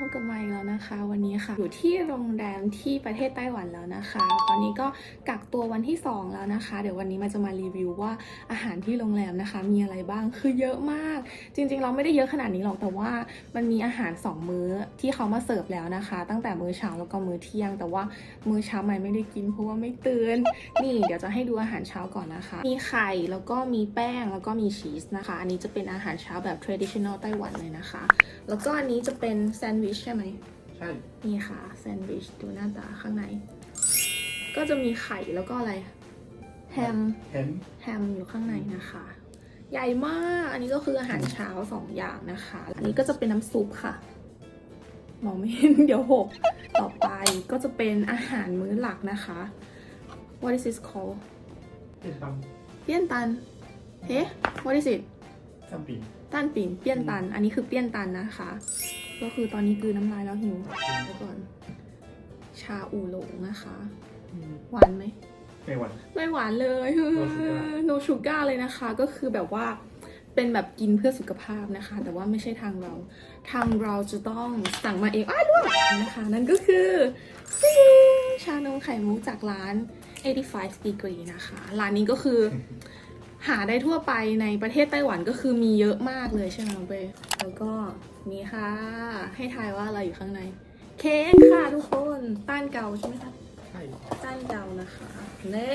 พบกับไมค์แล้วนะคะ วันนี้ค่ะ อยู่ที่โรงแรมที่ประเทศไต้หวันแล้วนะคะ ตอนนี้ก็กักตัววันที่ 2 แล้วนะคะ เดี๋ยววันนี้มาจะมารีวิวว่าอาหารที่โรงแรมนะคะ มีอะไรบ้างคือเยอะมาก จริงๆ เราไม่ได้เยอะขนาดนี้หรอกแต่ว่ามันมีอาหาร 2 มื้อที่เขามาเสิร์ฟแล้วนะคะ ตั้งแต่มื้อเช้าแล้วก็มื้อเที่ยง แต่ว่ามื้อเช้าใหม่ไม่ได้กินเพราะว่าไม่ตื่นนี่เดี๋ยวจะให้ดูอาหารเช้าก่อนนะคะ มีไข่แล้วก็มีแป้งแล้วก็มีชีสนะคะ อันนี้จะเป็นอาหารเช้าแบบ traditional ไต้หวันเลยนะคะ แล้วก็อันนี้จะเป็นแซนด์วิชใช่ไหมใช่ นี่ค่ะแซนด์วิชดูหน้าตาข้างใน ก็จะมีไข่แล้วก็อะไร แฮมเห็นแฮมอยู่ข้างในนะคะ ใหญ่มาก อันนี้ก็คืออาหารเช้าสองอย่างนะคะ อันนี้ก็จะเป็นน้ำซุปค่ะ มองไม่เห็น เดี๋ยวหก ต่อไปก็จะเป็นอาหารมื้อหลักนะคะ What is this called เป็นตเปี้ยนตัน เฮ้ What is it ำซัมปิงต้านปิ่งเปี้ยนตัน อันนี้คือเปี้ยนตันนะคะ ก็คือตอนนี้คือน้ำลายแล้วหิวไปก่อน ชาอูหลงนะคะ หวานไหม ไม่หวาน ไม่หวานเลย No sugar โนชูการ์เลยนะคะ ก็คือแบบว่าเป็นแบบกินเพื่อสุขภาพนะคะ แต่ว่าไม่ใช่ทางเรา ทางเราจะต้องสั่งมาเองอ้าวล่วงนะคะ นั่นก็คือติ๊งชานมไข่มุกจากร้าน 85 degree นะคะ ร้านนี้ก็คือหาได้ทั่วไปในประเทศไต้หวันก็คือมีเยอะมากเลยใช่ไหมน้องเบย์แล้วก็ มีค่ะ ให้ทายว่าอะไรอยู่ข้างใน เค้กค่ะทุกคนต้านเกาใช่ไหมคะใช่ต้านเกานะคะเน่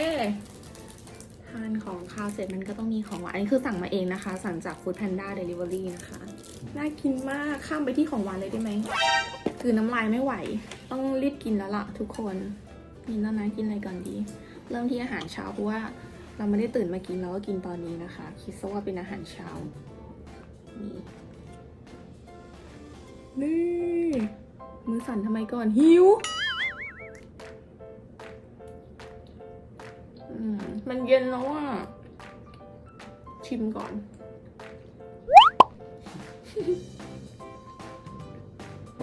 ทานของคาวเสร็จมันก็ต้องมีของหวานอันนี้คือสั่งมาเองนะคะ สั่งจาก Food Panda Delivery นะคะ น่ากินมากข้ามไปที่ของหวานเลยได้ไหมคือน้ำลายไม่ไหว ต้องรีบกินแล้วล่ะทุกคนกินแล้วนะกินอะไรก่อนดี เริ่มที่อาหารเช้าเพราะว่าเราไม่ได้ตื่นมากินเราก็กินตอนนี้นะคะ คิดซะว่าเป็นอาหารเช้านี่ นี่ มือสั่นทำไมก่อน หิวอืมมันเย็นแล้วอะ ชิมก่อน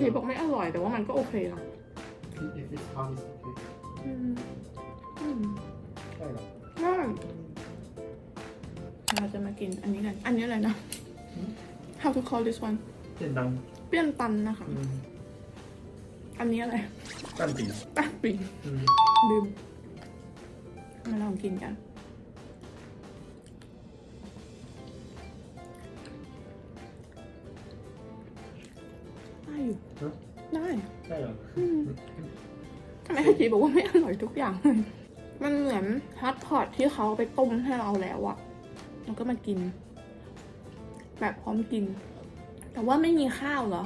เห็นบอกไม่อร่อยแต่ว่ามันก็โอเคนะ if it's hot it's okay อืมอืมได้หรอง่ายเราจะมากินอันนี้กัน อันนี้อะไรนะ How to call this one เป็นตัง เปี้ยนตันนะคะ อืมอันนี้อะไรซัมปิงแป้งปิ่งอืมลืมมาลองกินกัน ได้อยู่ฮะได้ ได้เหรออืมทำไมอาจีบอกว่าไม่อร่อยทุกอย่างเลยมันเหมือนฮัทพอตที่เขาไปต้มให้เราแล้วอะแล้วก็มากิน แบบพร้อมกิน แต่ว่าไม่มีข้าวเหรอ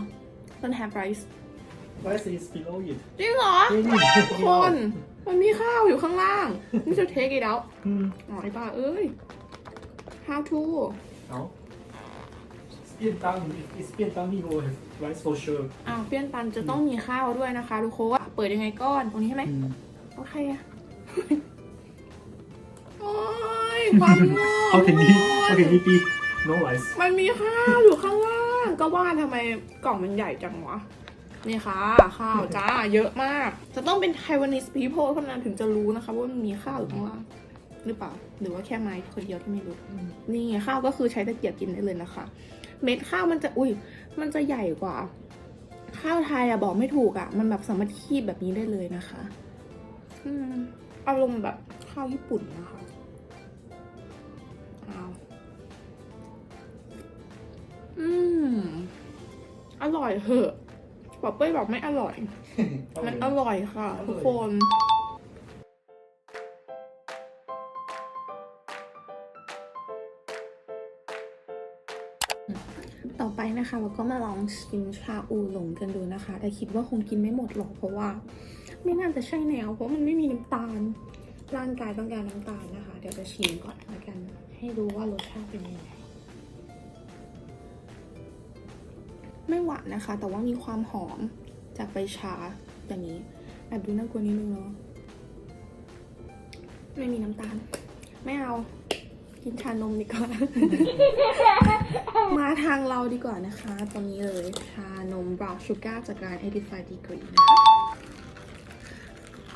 มันแฮปไรซ์ Rice is below it จริงเหรอเฮ้ยทุกคนมันมีข้าวอยู่ข้างล่างนี่จะเทคอีกแล้วอืมอ๋อไอ้บ้าเอ้ย how to เอาเปลี่ยนตัง it's เปลี่ยนตังนี่ will have rice for sure อ้าวเปี้ยนตันจะต้องมีข้าวด้วยนะคะทุกคนเปิดยังไงก้อนตรงนี้ใช่ไหมอืมโอเคอะโอ้ยความโง่ how can it how can it be no rice มันมีข้าวอยู่ข้างล่าง ก็ว่าทำไมกล่องมันใหญ่จังวะ นี่ค่ะ ข้าวจ้าเยอะมาก จะต้องเป็น Taiwanese people เท่านั้นถึงจะรู้นะคะ ว่ามันมีข้าวอยู่ข้างล่างหรือเปล่า หรือว่าแค่ไม้คนเดียวที่ไม่รู้ นี่ไงข้าวก็คือใช้ตะเกียบกินได้เลยนะคะ เม็ดข้าวมันจะอุ้ยมันจะใหญ่กว่า ข้าวไทยอะบอกไม่ถูกอะมันแบบสามารถคีบแบบนี้ได้เลยนะคะ อืมอารมณ์แบบข้าวญี่ปุ่นนะคะ อร่อยเหอะบอกเป้ยบอกไม่อร่อย มันอร่อยค่ะ ทุกคนต่อไปนะคะเราก็มาลองชิมชาอูหลงกันดูนะคะ แต่คิดว่าคงกินไม่หมดหรอกเพราะว่า ไม่น่าจะใช่แนว เพราะมันไม่มีน้ำตาล ร่างกายต้องการน้ำตาลนะคะ เดี๋ยวจะชิมก่อนละกัน ให้รู้ว่ารสชาติเป็นยังไง ไม่หวานนะคะ แต่ว่ามีความหอมจากใบชาอย่างนี้แอบดูน่ากลัวนิดนึงเนาะไม่มีน้ำตาล ไม่เอา กินชานมดีกว่า มาทางเราดีกว่านะคะตอนนี้เลยชานมบราวน์ชูการ์จากร้าน 85 degree นะคะ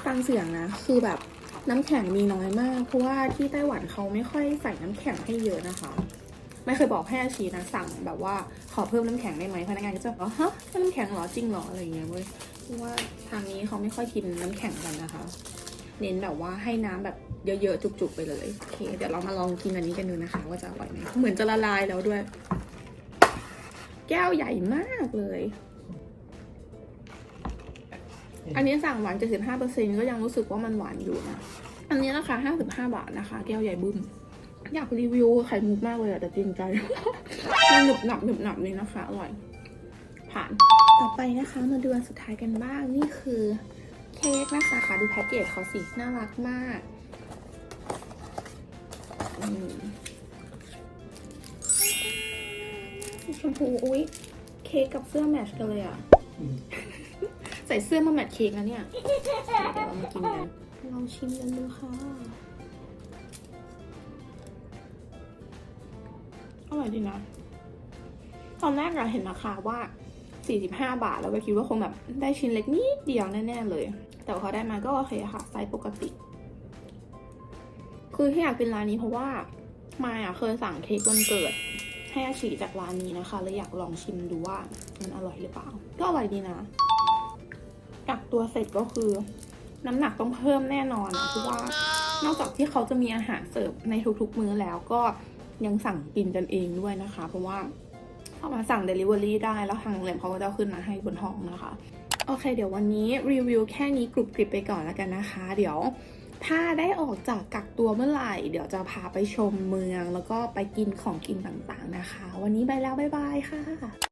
ฟังเสียงนะ คือแบบน้ำแข็งมีน้อยมาก เพราะว่าที่ไต้หวันเขาไม่ค่อยใส่น้ำแข็งให้เยอะนะคะ ไม่เคยบอกให้อาชีนะสั่งแบบว่าขอเพิ่มน้ำแข็งได้ไหมพนักงานก็จะบอกฮะเพิ่มน้ำแข็งหรอจริงหรออะไรอย่างเงี้ยเว้ยเพราะว่าทางนี้เขาไม่ค่อยกินน้ำแข็งกันนะคะ เน้นแบบว่าให้น้ำแบบเยอะๆจุกๆไปเลยโอเคเดี๋ยวเรามาลองกินอันนี้กันดูนะคะว่าจะอร่อยไหมเหมือนจะละลายแล้วด้วย แก้วใหญ่มากเลย อันนี้สั่งหวาน75%ก็ยังรู้สึกว่ามันหวานอยู่นะอันนี้ราคา55 บาทนะคะ แก้วใหญ่บึ้ม อยากรีวิวไข่มุกมากเลยอะแต่เกรงใจมันหนึบหนับหนึบหนับเลยนะคะ อร่อย ผ่านต่อไปนะคะมาดูอันสุดท้ายกันบ้างนี่คือเค้กนะคะค่ะดูแพ็กเกจเขาสิน่ารักมากอืมสีชมพูอุ้ยเค้กกับเสื้อแมทชกันเลยอะ Mm. ใส่เสื้อมาแมทเค้กนะเนี่ยเดี๋ยวเรามากินกันลองชิมกันดูค่ะ ร่อยดีนะ ตอนแรกอะเห็นราคาว่า 45 บาท แล้วก็คิดว่าคงแบบได้ชิ้นเล็กนิดเดียวแน่ๆเลย แต่พอได้มาก็โอเคค่ะ ไซส์ปกติ คือที่อยากกินร้านนี้เพราะว่ามายอะเคยสั่งเค้กวันเกิดให้อาชีจากร้านนี้นะคะเลยอยากลองชิมดูว่ามันอร่อยหรือเปล่า ก็อร่อยดีนะกักตัวเสร็จก็คือ น้ำหนักต้องเพิ่มแน่นอนเพราะว่านอกจากที่เขาจะมีอาหารเสิร์ฟในทุกๆมื้อแล้วก็ ยังสั่งกินกันเองด้วยนะคะ เพราะว่าเอามาสั่ง Delivery ได้แล้วทางโรงแรมเขาก็จะขึ้นมาให้บนห้องนะคะ โอเค เดี๋ยววันนี้รีวิวแค่นี้กรุบกริบไปก่อนแล้วกันนะคะ เดี๋ยวถ้าได้ออกจากกักตัวเมื่อไหร่ เดี๋ยวจะพาไปชมเมือง แล้วก็ไปกินของกินต่างๆนะคะ วันนี้ไปแล้ว บ๊ายบายค่ะ